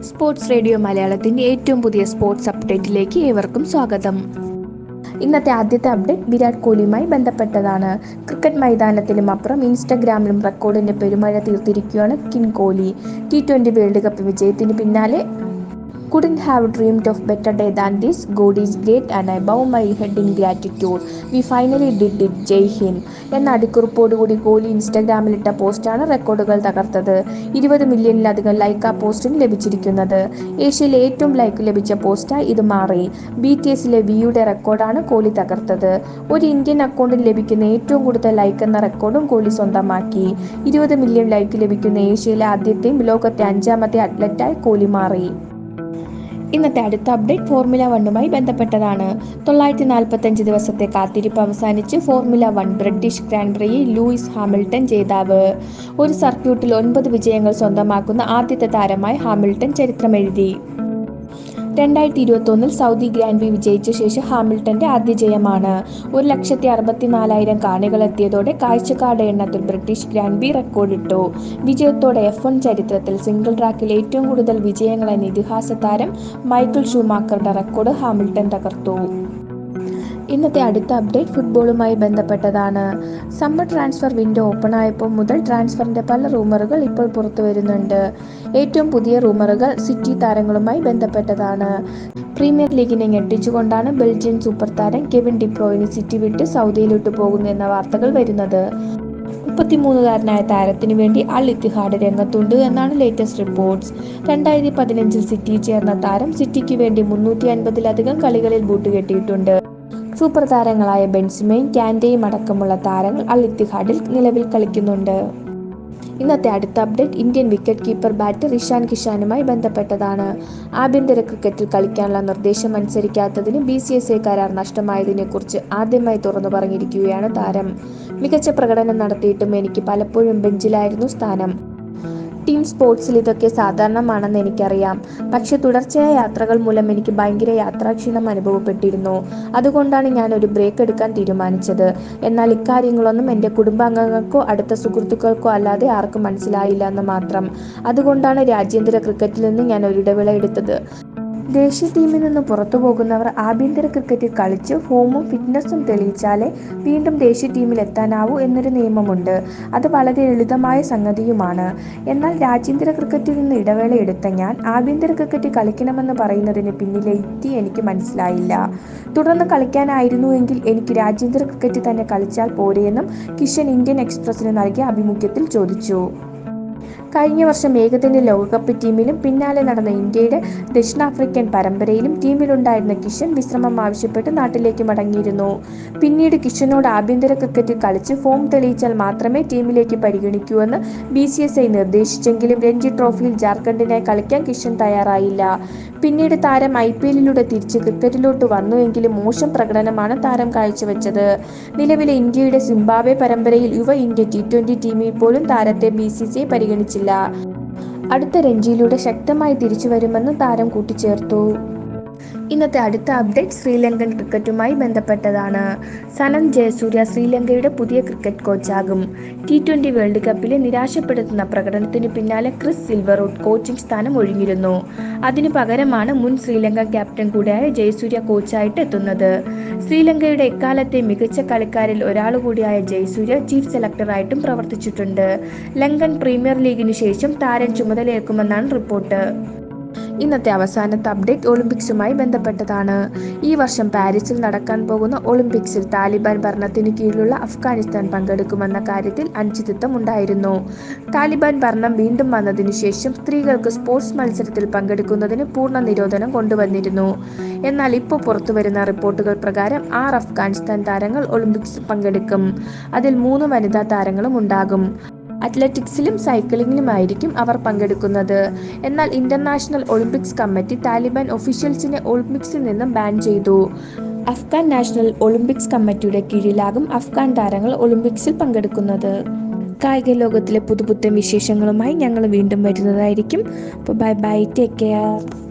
Sports radio മലയാളത്തിന്റെ ഏറ്റവും പുതിയ സ്പോർട്സ് അപ്ഡേറ്റിലേക്ക് ഏവർക്കും സ്വാഗതം. ഇന്നത്തെ ആദ്യത്തെ അപ്ഡേറ്റ് വിരാട് കോഹ്ലിയുമായി ബന്ധപ്പെട്ടതാണ്. ക്രിക്കറ്റ് മൈതാനത്തിലും അപ്പുറം ഇൻസ്റ്റഗ്രാമിലും റെക്കോർഡിന്റെ പെരുമഴ തീർത്തിരിക്കുകയാണ് king Kohli. T twenty world cup വിജയത്തിന് പിന്നാലെ couldn't have dreamed of better day than this. God is great and I bow my head in gratitude. We finally did it. ജയ് ഹിന്ദ് എന്ന അടിക്കുറിപ്പോടുകൂടി കോഹ്ലി ഇൻസ്റ്റഗ്രാമിലിട്ട പോസ്റ്റാണ് റെക്കോർഡുകൾ തകർത്തത്. ഇരുപത് മില്യണിലധികം ലൈക്ക് ആ പോസ്റ്റിന് ലഭിച്ചിരിക്കുന്നത്. ഏഷ്യയിലെ ഏറ്റവും ലൈക്ക് ലഭിച്ച പോസ്റ്റായി ഇത് മാറി. ബി ടി എസിലെ വിയുടെ റെക്കോർഡാണ് കോഹ്ലി തകർത്തത്. ഒരു ഇന്ത്യൻ അക്കൗണ്ടിൽ ലഭിക്കുന്ന ഏറ്റവും കൂടുതൽ ലൈക്ക് എന്ന റെക്കോർഡും കോഹ്ലി സ്വന്തമാക്കി. ഇരുപത് മില്യൺ ലൈക്ക് ലഭിക്കുന്ന ഏഷ്യയിലെ ആദ്യത്തെയും ലോകത്തെ അഞ്ചാമത്തെ അത്ലറ്റായി കോഹ്ലി മാറി. ഇന്നത്തെ അടുത്ത അപ്ഡേറ്റ് ഫോർമുല വണ്ണുമായി ബന്ധപ്പെട്ടതാണ്. തൊള്ളായിരത്തി നാൽപ്പത്തഞ്ച് ദിവസത്തെ കാത്തിരിപ്പ് അവസാനിച്ച് ഫോർമുല വൺ ബ്രിട്ടീഷ് ഗ്രാൻഡ് പ്രിയിൽ ലൂയിസ് ഹാമിൽട്ടൺ ജേതാവ്. ഒരു സർക്യൂട്ടിൽ ഒൻപത് വിജയങ്ങൾ സ്വന്തമാക്കുന്ന ആദ്യത്തെ താരമായി ഹാമിൽട്ടൺ ചരിത്രമെഴുതി. രണ്ടായിരത്തി ഇരുപത്തൊന്നിൽ സൗദി ഗ്രാൻഡ് പി വിജയിച്ച ശേഷം ഹാമിൽട്ടന്റെ ആദ്യ ജയമാണ്. ഒരു ലക്ഷത്തി അറുപത്തിനാലായിരം കാണികൾ എത്തിയതോടെ കാഴ്ചക്കാരുടെ എണ്ണത്തിൽ ബ്രിട്ടീഷ് ഗ്രാൻഡ് പ്രി റെക്കോർഡിട്ടു. വിജയത്തോടെ എഫ് വൺ ചരിത്രത്തിൽ സിംഗിൾ ട്രാക്കിൽ ഏറ്റവും കൂടുതൽ വിജയങ്ങൾ എന്ന ഇതിഹാസ താരം മൈക്കിൾ ഷൂമാക്കറുടെ റെക്കോർഡ് ഹാമിൽട്ടൺ തകർത്തു. ഇന്നത്തെ അടുത്ത അപ്ഡേറ്റ് ഫുട്ബോളുമായി ബന്ധപ്പെട്ടതാണ്. സമ്മർ ട്രാൻസ്ഫർ വിൻഡോ ഓപ്പൺ ആയപ്പോൾ മുതൽ ട്രാൻസ്ഫറിന്റെ പല റൂമറുകൾ ഇപ്പോൾ പുറത്തു വരുന്നുണ്ട്. ഏറ്റവും പുതിയ റൂമറുകൾ സിറ്റി താരങ്ങളുമായി ബന്ധപ്പെട്ടതാണ്. പ്രീമിയർ ലീഗിനെ ഞെട്ടിച്ചുകൊണ്ടാണ് ബെൽജിയൻ സൂപ്പർ താരം കെവിൻ ഡിപ്രോയിന് സിറ്റി വിട്ട് സൗദിയിലോട്ട് പോകുന്നു എന്ന വാർത്തകൾ വരുന്നത്. മുപ്പത്തിമൂന്നുകാരനായ താരത്തിന് വേണ്ടി അൽ ഇത്തിഹാഡ് രംഗത്തുണ്ട് എന്നാണ് ലേറ്റസ്റ്റ് റിപ്പോർട്ട്സ് രണ്ടായിരത്തി പതിനഞ്ചിൽ സിറ്റിയിൽ ചേർന്ന താരം സിറ്റിക്ക് വേണ്ടി മുന്നൂറ്റി അൻപതിലധികം കളികളിൽ ബൂട്ട് കെട്ടിയിട്ടുണ്ട് സൂപ്പർ താരങ്ങളായ ബെൻസിമയും ക്യാൻഡയും അടക്കമുള്ള താരങ്ങൾ അൽ ഇത്തിഹാഡിൽ നിലവിൽ കളിക്കുന്നുണ്ട്. ഇന്നത്തെ അടുത്ത update Indian wicket keeper batter Ishan കിഷാനുമായി ബന്ധപ്പെട്ടതാണ്. ആഭ്യന്തര ക്രിക്കറ്റിൽ കളിക്കാനുള്ള നിർദ്ദേശം അനുസരിക്കാത്തതിന് ബി സി എസ് ഐ കരാർ നഷ്ടമായതിനെക്കുറിച്ച് ആദ്യമായി തുറന്നു പറഞ്ഞിരിക്കുകയാണ് താരം. മികച്ച പ്രകടനം നടത്തിയിട്ടും എനിക്ക് പലപ്പോഴും ബെഞ്ചിലായിരുന്നു സ്ഥാനം. ടീം സ്പോർട്സിൽ ഇതൊക്കെ സാധാരണമാണെന്ന് എനിക്കറിയാം. പക്ഷെ തുടർച്ചയായ യാത്രകൾ മൂലം എനിക്ക് ഭയങ്കര യാത്രാക്ഷീണം അനുഭവപ്പെട്ടിരുന്നു. അതുകൊണ്ടാണ് ഞാൻ ഒരു ബ്രേക്ക് എടുക്കാൻ തീരുമാനിച്ചത്. എന്നാൽ ഇക്കാര്യങ്ങളൊന്നും എന്റെ കുടുംബാംഗങ്ങൾക്കോ അടുത്ത സുഹൃത്തുക്കൾക്കോ അല്ലാതെ ആർക്കും മനസ്സിലായില്ല എന്ന് മാത്രം. അതുകൊണ്ടാണ് രാജ്യാന്തര ക്രിക്കറ്റിൽ നിന്ന് ഞാൻ ഒരു ഇടവേള എടുത്തത്. ദേശീയ ടീമിൽ നിന്ന് പുറത്തു പോകുന്നവർ ആഭ്യന്തര ക്രിക്കറ്റിൽ കളിച്ച് ഫോമും ഫിറ്റ്നസ്സും തെളിയിച്ചാലേ വീണ്ടും ദേശീയ ടീമിൽ എത്താനാവൂ എന്നൊരു നിയമമുണ്ട്. അത് വളരെ ലളിതമായ സംഗതിയുമാണ്. എന്നാൽ രാജ്യാന്തര ക്രിക്കറ്റിൽ നിന്ന് ഇടവേള എടുത്ത ഞാൻ ആഭ്യന്തര ക്രിക്കറ്റ് കളിക്കണമെന്ന് പറയുന്നതിന് പിന്നിലെ യുക്തി എനിക്ക് മനസ്സിലായില്ല. തുടർന്ന് കളിക്കാനായിരുന്നുവെങ്കിൽ എനിക്ക് രാജ്യാന്തര ക്രിക്കറ്റ് തന്നെ കളിച്ചാൽ പോരെയെന്നും കിഷൻ ഇന്ത്യൻ എക്സ്പ്രസിന് നൽകിയ അഭിമുഖ്യത്തിൽ ചോദിച്ചു. കഴിഞ്ഞ വർഷം ഏകദിന ലോകകപ്പ് ടീമിലും പിന്നാലെ നടന്ന ഇന്ത്യയുടെ ദക്ഷിണാഫ്രിക്കൻ പരമ്പരയിലും ടീമിലുണ്ടായിരുന്ന കിഷൻ വിശ്രമം ആവശ്യപ്പെട്ട് നാട്ടിലേക്ക് മടങ്ങിയിരുന്നു. പിന്നീട് കിഷനോട് ആഭ്യന്തര ക്രിക്കറ്റിൽ കളിച്ച് ഫോം തെളിയിച്ചാൽ മാത്രമേ ടീമിലേക്ക് പരിഗണിക്കൂവെന്ന് ബി സി എസ് ഐ നിർദ്ദേശിച്ചെങ്കിലും രഞ്ജി ട്രോഫിയിൽ ജാർഖണ്ഡിനെ കളിക്കാൻ കിഷൻ തയ്യാറായില്ല. പിന്നീട് താരം ഐ പി എല്ലിലൂടെ തിരിച്ച് ക്രിക്കറ്റിലോട്ട് വന്നുവെങ്കിലും മോശം പ്രകടനമാണ് താരം കാഴ്ചവെച്ചത്. നിലവിലെ ഇന്ത്യയുടെ സിംബാബ്വെ പരമ്പരയിൽ യുവ ഇന്ത്യ ടി ട്വന്റി ടീമിൽ പോലും താരത്തെ ബി സി സി പരിഗണിച്ചില്ല. അടുത്ത രഞ്ജിയിലൂടെ ശക്തമായി തിരിച്ചു വരുമെന്ന് താരം കൂട്ടിച്ചേർത്തു. ഇന്നത്തെ അടുത്ത അപ്ഡേറ്റ് ശ്രീലങ്കൻ ക്രിക്കറ്റുമായി ബന്ധപ്പെട്ടതാണ്. സനൻ ജയസൂര്യ ശ്രീലങ്കയുടെ പുതിയ ക്രിക്കറ്റ് കോച്ചാകും. ടി ട്വന്റി വേൾഡ് കപ്പിലെ നിരാശപ്പെടുത്തുന്ന പ്രകടനത്തിന് പിന്നാലെ ക്രിസ് സിൽവറോഡ് കോച്ചിംഗ് സ്ഥാനം ഒഴിഞ്ഞിരുന്നു. അതിനു പകരമാണ് മുൻ ശ്രീലങ്കൻ ക്യാപ്റ്റൻ കൂടിയായ ജയസൂര്യ കോച്ചായിട്ട് എത്തുന്നത്. ശ്രീലങ്കയുടെ എക്കാലത്തെ മികച്ച കളിക്കാരിൽ ഒരാൾ കൂടിയായ ജയസൂര്യ ചീഫ് സെലക്ടറായിട്ടും പ്രവർത്തിച്ചിട്ടുണ്ട്. ലങ്കൻ പ്രീമിയർ ലീഗിനു ശേഷം താരം ചുമതലയേൽക്കുമെന്നാണ് റിപ്പോർട്ട് ഇന്നത്തെ അവസാനത്തെ അപ്ഡേറ്റ് ഒളിമ്പിക്സുമായി ബന്ധപ്പെട്ടതാണ്. ഈ വർഷം പാരീസിൽ നടക്കാൻ പോകുന്ന ഒളിമ്പിക്സിൽ താലിബാൻ ഭരണത്തിന് കീഴിലുള്ള അഫ്ഗാനിസ്ഥാൻ പങ്കെടുക്കുമെന്ന കാര്യത്തിൽ അനിശ്ചിതത്വം ഉണ്ടായിരുന്നു താലിബാൻ ഭരണം വീണ്ടും വന്നതിനു ശേഷം സ്ത്രീകൾക്ക് സ്പോർട്സ് മത്സരത്തിൽ പങ്കെടുക്കുന്നതിന് പൂർണ നിരോധനം കൊണ്ടുവന്നിരുന്നു. എന്നാൽ ഇപ്പോൾ പുറത്തുവരുന്ന റിപ്പോർട്ടുകൾ പ്രകാരം ആറ് അഫ്ഗാനിസ്ഥാൻ താരങ്ങൾ ഒളിമ്പിക്സിൽ പങ്കെടുക്കും. അതിൽ മൂന്ന് വനിതാ താരങ്ങളും ഉണ്ടാകും. അത്ലറ്റിക്സിലും സൈക്ലിങ്ങിലുമായിരിക്കും അവർ പങ്കെടുക്കുന്നത്. എന്നാൽ ഇന്റർനാഷണൽ ഒളിമ്പിക്സ് കമ്മിറ്റി താലിബാൻ ഒഫീഷ്യൽസിനെ ഒളിമ്പിക്സിൽ നിന്നും ബാൻ ചെയ്തു. അഫ്ഗാൻ നാഷണൽ ഒളിമ്പിക്സ് കമ്മിറ്റിയുടെ കീഴിലാകും അഫ്ഗാൻ താരങ്ങൾ ഒളിമ്പിക്സിൽ പങ്കെടുക്കുന്നത്. കായിക ലോകത്തിലെ പുതുപുത്തൻ വിശേഷങ്ങളുമായി ഞങ്ങൾ വീണ്ടും വരുന്നതായിരിക്കും. അപ്പോൾ ബൈ ബൈ ടേക്ക് കെയർ.